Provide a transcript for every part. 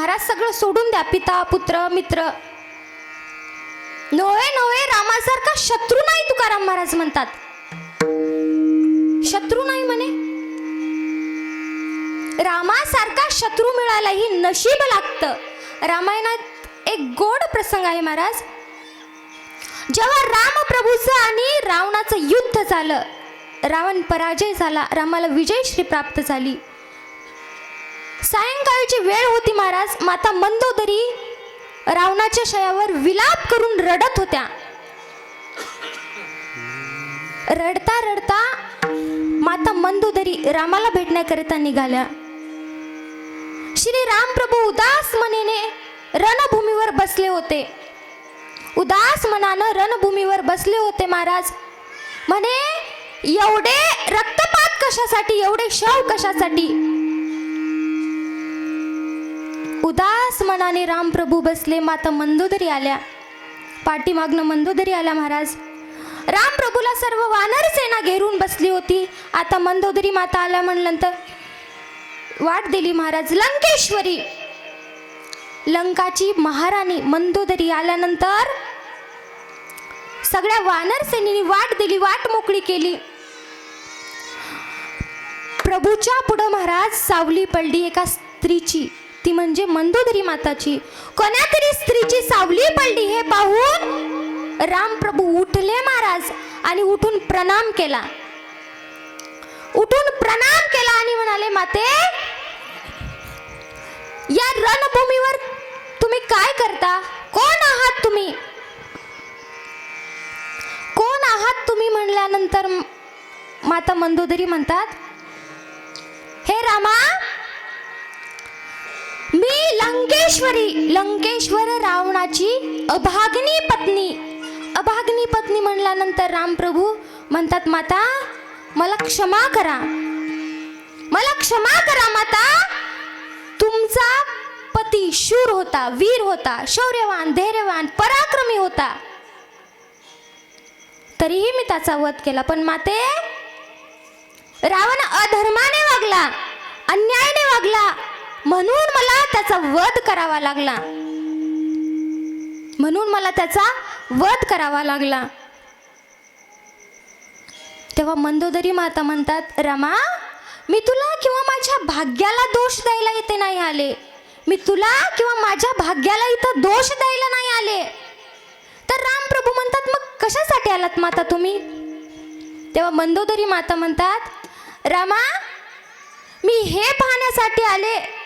महाराज सगळं सोडून द्या पिता पुत्र मित्र. नोहे नोहे रामासारखा शत्रू नाही तुकाराम महाराज म्हणतात. शत्रू नाही म्हणे. रामासारखा शत्रू मिळायला ही नशीब लागतं. रामायणात एक गोड प्रसंग आहे महाराज. जेव्हा रामप्रभूचं आणि रावणाचं युद्ध झालं रावण पराजय झाला रामाला विजयश्री प्राप्त झाली. सायंकाळची वेळ होती महाराज. माता मंदोदरी रावणाच्या शयावर विलाप करून रडत होत्या. रडता रडता माता मंदोदरी रामाला भेटण्याकरिता निघाल्या. श्री रामप्रभू उदास मनेने रणभूमीवर बसले होते. उदास मनानं रणभूमीवर बसले होते महाराज. म्हणे एवढे रक्तपात कशासाठी एवढे शव कशासाठी? उदास मनाने रामप्रभू बसले माता मंदोदरी आल्या. पाठीमागनं मंदोदरी आल्या महाराज. रामप्रभूला सर्व वानर सेना घेरून बसली होती. आता मंदोदरी माता आल्या म्हणल्यानंतर वाट दिली महाराज लंकेश्वरी. लंकाची महाराणी मंदोदरी आल्यानंतर सगळ्या वानर सेनेनी वाट दिली वाट मोकळी केली. प्रभूच्या पुढं महाराज सावली पडली एका स्त्रीची. ती म्हणजे मंदोदरी माताची. कोणातरी स्त्रीची सावली पडली हे पाहून रामप्रभू उठले महाराज आणि उठून प्रणाम केला. उठून प्रणाम केला आणि म्हणाले माते या रणभूमीवर तुम्ही काय करता? कोण आहात तुम्ही? कोण आहात तुम्ही? म्हणल्यानंतर माता मंदोदरी म्हणतात हे रामा मी लंकेश्वरी लंकेश्वर रावणाची अभागनी पत्नी. अभागनी पत्नी म्हणल्यानंतर रामप्रभू म्हणतात माता मला क्षमा करा. मला क्षमा करा माता. तुमचा पती शूर होता वीर होता शौर्यवान धैर्यवान पराक्रमी होता. तरीही मी त्याचा वध केला पण माते रावण अधर्माने वागला अन्यायाने वागला. म्हणून मला त्याचा वध करावा लागला. म्हणून मला त्याचा वध करावा लागला. तेव्हा मंदोदरी माता म्हणतात रमा मी तुला किंवा माझ्या भाग्याला दोष द्यायला इथे नाही आले. मी तुला किंवा माझ्या भाग्याला इथं दोष द्यायला नाही आले. तर रामप्रभू म्हणतात मग कशासाठी आलात माता तुम्ही? तेव्हा मंदोदरी माता म्हणतात रामा मी हे पाहण्यासाठी आले.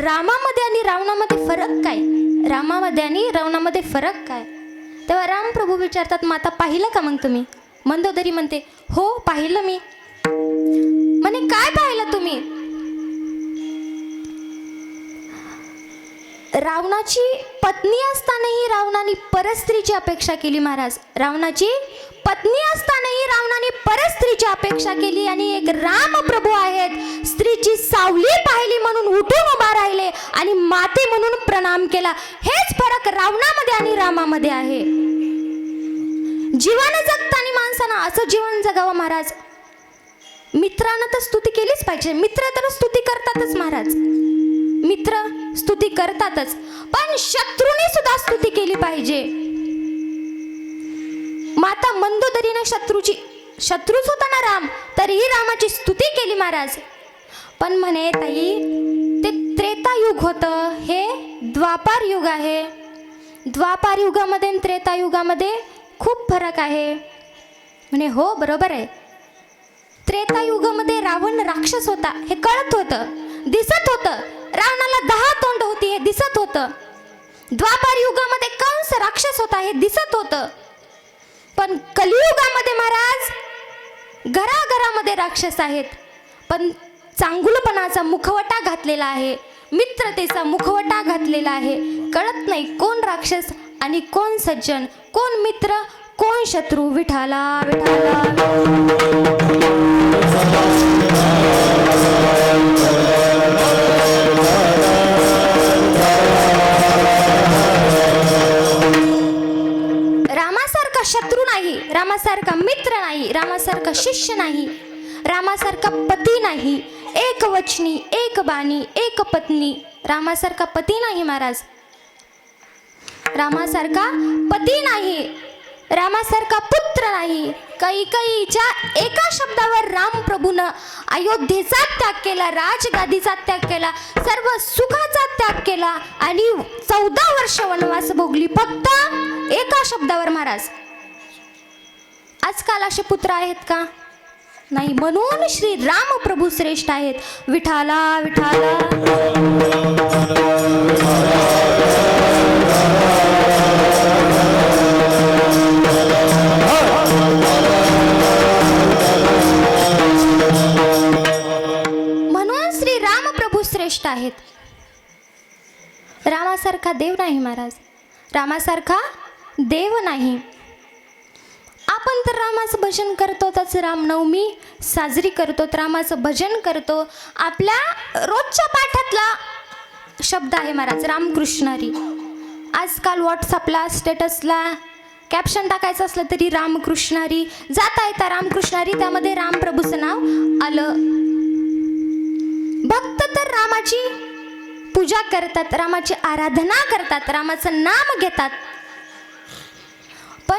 रामामध्ये आणि रावणामध्ये फरक काय? रामामध्ये आणि रावणामध्ये फरक काय? तेव्हा रामप्रभू विचारतात माता पाहिलं का मग तुम्ही? मंदोदरी म्हणते हो पाहिलं मी. म्हणे काय पाहिलं तुम्ही? रावणाची पत्नी असतानाही रावणाने परस्त्रीची अपेक्षा केली महाराज. रावणाची पत्नी असतानाही रावणाने परस्त्रीची अपेक्षा केली आणि एक रामप्रभू आहेत. स्त्रीची सावली पाहिली म्हणून उठून उभा राहिले आणि माते म्हणून प्रणाम केला. हेच फरक रावणामध्ये आणि रामामध्ये आहे. जीवन जगताना माणसानं असं जीवन जगावं महाराज. मित्रानं तर स्तुती केलीच पाहिजे. मित्र तर स्तुती करतातच महाराज. मित्र स्तुती करतातच. पण शत्रूने सुद्धा स्तुती केली पाहिजे. माता मंदोदरीने शत्रूची शत्रूच होता ना राम तरीही रामाची स्तुती केली महाराज. पण म्हणे ताई ते त्रेतायुग होतं हे द्वापार युग आहे. द्वापार युगामध्ये आणि त्रेतायुगामध्ये खूप फरक आहे. म्हणे हो बरोबर आहे. त्रेतायुगामध्ये रावण राक्षस होता हे कळत होतं दिसत होतं. रावणाला दहा तोंड होती हे दिसत होतं. द्वापार युगामध्ये कंस राक्षस होता हे दिसत होतं. पण कलियुगामध्ये महाराज घराघरामध्ये राक्षस आहेत. पण चांगुलपणाचा मुखवटा घातलेला आहे मित्रतेचा मुखवटा घातलेला आहे. कळत नाही कोण राक्षस आणि कोण सज्जन कोण मित्र कोण शत्रू. विठाला विठाला रामासारखा शिष्य नाही रामासारखा पती नाही एक वचनी एक बाणी एक पत्नी. रामासारखा पती नाही महाराज. रामासारखा पती नाही रामासारखा पुत्र नाही. कैकईच्या एका शब्दावर राम प्रभूनं अयोध्येचा त्याग केला राजगादीचा त्याग केला सर्व सुखाचा त्याग केला आणि चौदा वर्ष वनवास भोगली. फक्त एका शब्दावर महाराज. आजकाल असे पुत्र आहेत का? नाही म्हणून श्री राम प्रभू श्रेष्ठ आहेत. विठाला विठाला. म्हणून श्री राम प्रभू श्रेष्ठ आहेत. रामासारखा देव नाही महाराज. रामासारखा देव नाही. आपण तर रामाचं भजन करतो त्याच रामनवमी साजरी करतो रामाचं भजन करतो. आपल्या रोजच्या पाठातला शब्द आहे महाराज रामकृष्णारी आजकाल व्हॉट्सअपला स्टेटसला कॅप्शन टाकायचं असलं तरी रामकृष्णारी जाता येता रामकृष्णारी त्यामध्ये रामप्रभूचं नाव आलं. भक्त तर रामाची पूजा करतात रामाची आराधना करतात रामाचं नाम घेतात.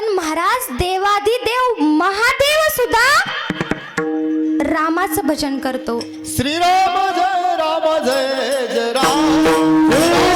पण महाराज देवादी देव महादेव सुद्धा रामाचं भजन करतो. श्रीराम जय राम जय जय राम.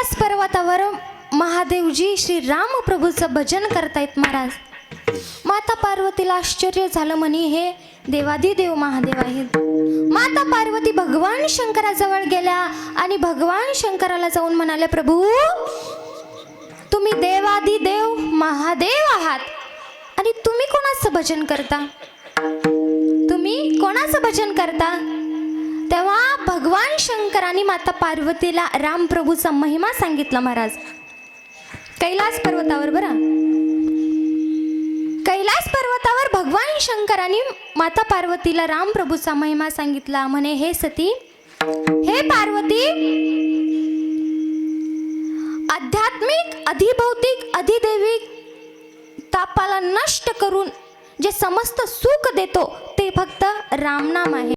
कैलास पर्वतावर महादेवजी श्री रामप्रभूचं भजन करतायत महाराज. माता पार्वतीला आश्चर्य झालं म्हणे हे देवादिदेव महादेव आहेत. माता पार्वती भगवान शंकराजवळ गेल्या आणि भगवान शंकराला जाऊन म्हणाल्या प्रभू तुम्ही देवादिदेव महादेव आहात आणि तुम्ही कोणाचं भजन करता? तुम्ही कोणाचं भजन करता? तेव्हा भगवान शंकराने माता पार्वतीला रामप्रभूचा महिमा सांगितला महाराज. कैलास पर्वतावर बरा. कैलास पर्वतावर भगवान शंकराने माता पार्वतीला रामप्रभूचा महिमा सांगितला. म्हणे हे सती हे पार्वती आध्यात्मिक अधिभौतिक अधिदैविक तापाला नष्ट करून जे समस्त सुख देतो ते फक्त रामनाम आहे.